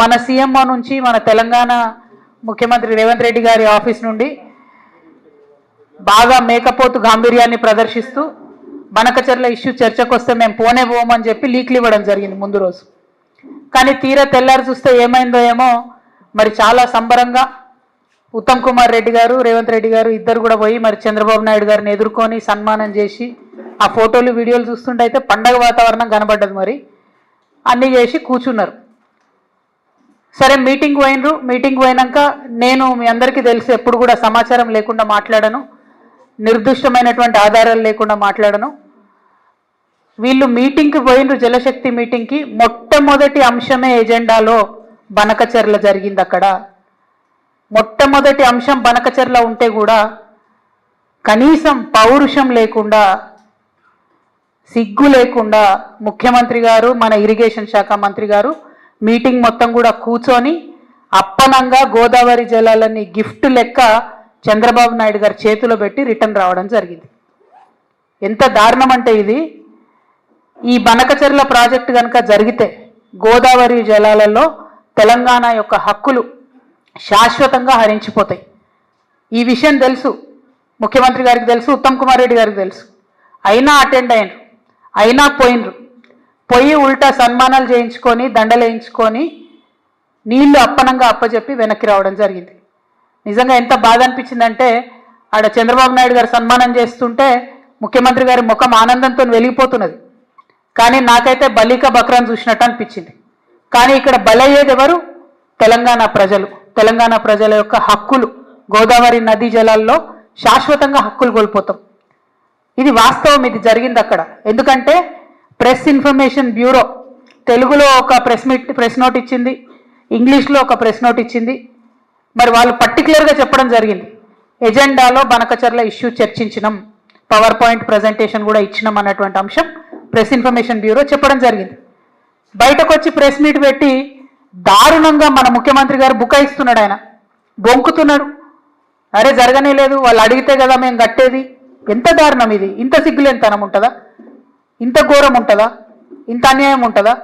మన సీఎంఓ నుంచి మన తెలంగాణ ముఖ్యమంత్రి రేవంత్ రెడ్డి గారి ఆఫీస్ నుండి బాగా మేకపోతు గాంభీర్యాన్ని ప్రదర్శిస్తూ బనకచర్ల ఇష్యూ చర్చకు వస్తే మేము పోనే పోమని చెప్పి లీక్లు ఇవ్వడం జరిగింది ముందు రోజు. కానీ తీరా తెల్లారి చూస్తే ఏమైందో ఏమో మరి చాలా సంబరంగా ఉత్తమ్ కుమార్ రెడ్డి గారు రేవంత్ రెడ్డి గారు ఇద్దరు కూడా పోయి మరి చంద్రబాబు నాయుడు గారిని ఎదుర్కొని సన్మానం చేసి ఆ ఫోటోలు వీడియోలు చూస్తుంటే అయితే పండగ వాతావరణం కనబడ్డది మరి. అన్నీ చేసి కూర్చున్నారు. సరే మీటింగ్ పోయినరు. మీటింగ్ పోయినాక నేను మీ అందరికీ తెలిసి ఎప్పుడు కూడా సమాచారం లేకుండా మాట్లాడను. నిర్దిష్టమైనటువంటి ఆధారాలు లేకుండా మాట్లాడను. వీళ్ళు మీటింగ్కి పోయినరు జలశక్తి మీటింగ్కి మొట్టమొదటి అంశమే ఎజెండాలో బనకచర్ల జరిగింది అక్కడ. మొట్టమొదటి అంశం బనకచర్ల ఉంటే కూడా కనీసం పౌరుషం లేకుండా సిగ్గు లేకుండా ముఖ్యమంత్రి గారు మన ఇరిగేషన్ శాఖ మంత్రి గారు మీటింగ్ మొత్తం కూడా కూర్చొని అప్పనంగా గోదావరి జలాలని గిఫ్ట్ లెక్క చంద్రబాబు నాయుడు గారి చేతిలో పెట్టి రిటర్న్ రావడం జరిగింది. ఎంత దారుణం అంటే ఇది. ఈ బనకచెర్ల ప్రాజెక్టు కనుక జరిగితే గోదావరి జలాలలో తెలంగాణ యొక్క హక్కులు శాశ్వతంగా హరించిపోతాయి. ఈ విషయం తెలుసు. ముఖ్యమంత్రి గారికి తెలుసు ఉత్తమ్ కుమార్ రెడ్డి గారికి తెలుసు. అయినా అటెండ్ అయినరు అయినా పోయినరు. పొయ్యి ఉల్టా సన్మానాలు చేయించుకొని దండలు వేయించుకొని నీళ్ళు అప్పనంగా అప్పచెప్పి వెనక్కి రావడం జరిగింది. నిజంగా ఎంత బాధ అనిపించిందంటే ఆడ చంద్రబాబు నాయుడు గారు సన్మానం చేస్తుంటే ముఖ్యమంత్రి గారి ముఖం ఆనందంతో వెలిగిపోతున్నది. కానీ నాకైతే బలిక బక్రాన్ చూసినట్టు అనిపించింది. కానీ ఇక్కడ బలయ్యేది ఎవరు? తెలంగాణ ప్రజలు. తెలంగాణ ప్రజల యొక్క హక్కులు. గోదావరి నదీ జలాల్లో శాశ్వతంగా హక్కులు కోల్పోతాం. ఇది వాస్తవం ఇది జరిగింది అక్కడ. ఎందుకంటే ప్రెస్ ఇన్ఫర్మేషన్ బ్యూరో తెలుగులో ఒక ప్రెస్ మీట్ ప్రెస్ నోట్ ఇచ్చింది. ఇంగ్లీష్లో ఒక ప్రెస్ నోట్ ఇచ్చింది. మరి వాళ్ళు పర్టికులర్గా చెప్పడం జరిగింది. ఎజెండాలో బనకచర్ల ఇష్యూ చర్చించినాం. పవర్ పాయింట్ ప్రజెంటేషన్ కూడా ఇచ్చినాం అన్నటువంటి అంశం ప్రెస్ ఇన్ఫర్మేషన్ బ్యూరో చెప్పడం జరిగింది. బయటకు వచ్చి ప్రెస్ మీట్ పెట్టి దారుణంగా మన ముఖ్యమంత్రి గారు బుకాయిస్తున్నాడు ఆయన. బొంకుతున్నాడు అరే జరగనే లేదు. వాళ్ళు అడిగితే కదా మేము కట్టేది. ఎంత దారుణం ఇది? ఇంత సిగ్గులేనితనం ఉంటుందా? ఇంత ఘోరం ఉంటుందా? ఇంత అన్యాయం ఉంటుందా?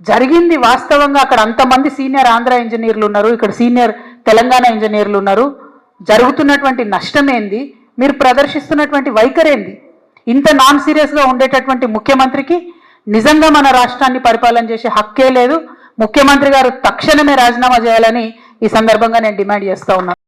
జరిగింది వాస్తవంగా అక్కడ అంతమంది సీనియర్ ఆంధ్ర ఇంజనీర్లు ఉన్నారు ఇక్కడ సీనియర్ తెలంగాణ ఇంజనీర్లు ఉన్నారు. జరుగుతున్నటువంటి నష్టం ఏంది మీరు ప్రదర్శిస్తున్నటువంటి వైఖరేంది? ఇంత నాన్ సీరియస్గా ఉండేటటువంటి ముఖ్యమంత్రికి నిజంగా మన రాష్ట్రాన్ని పరిపాలన చేసే హక్కే లేదు. ముఖ్యమంత్రి గారు తక్షణమే రాజీనామా చేయాలని ఈ సందర్భంగా నేను డిమాండ్ చేస్తా ఉన్నాను.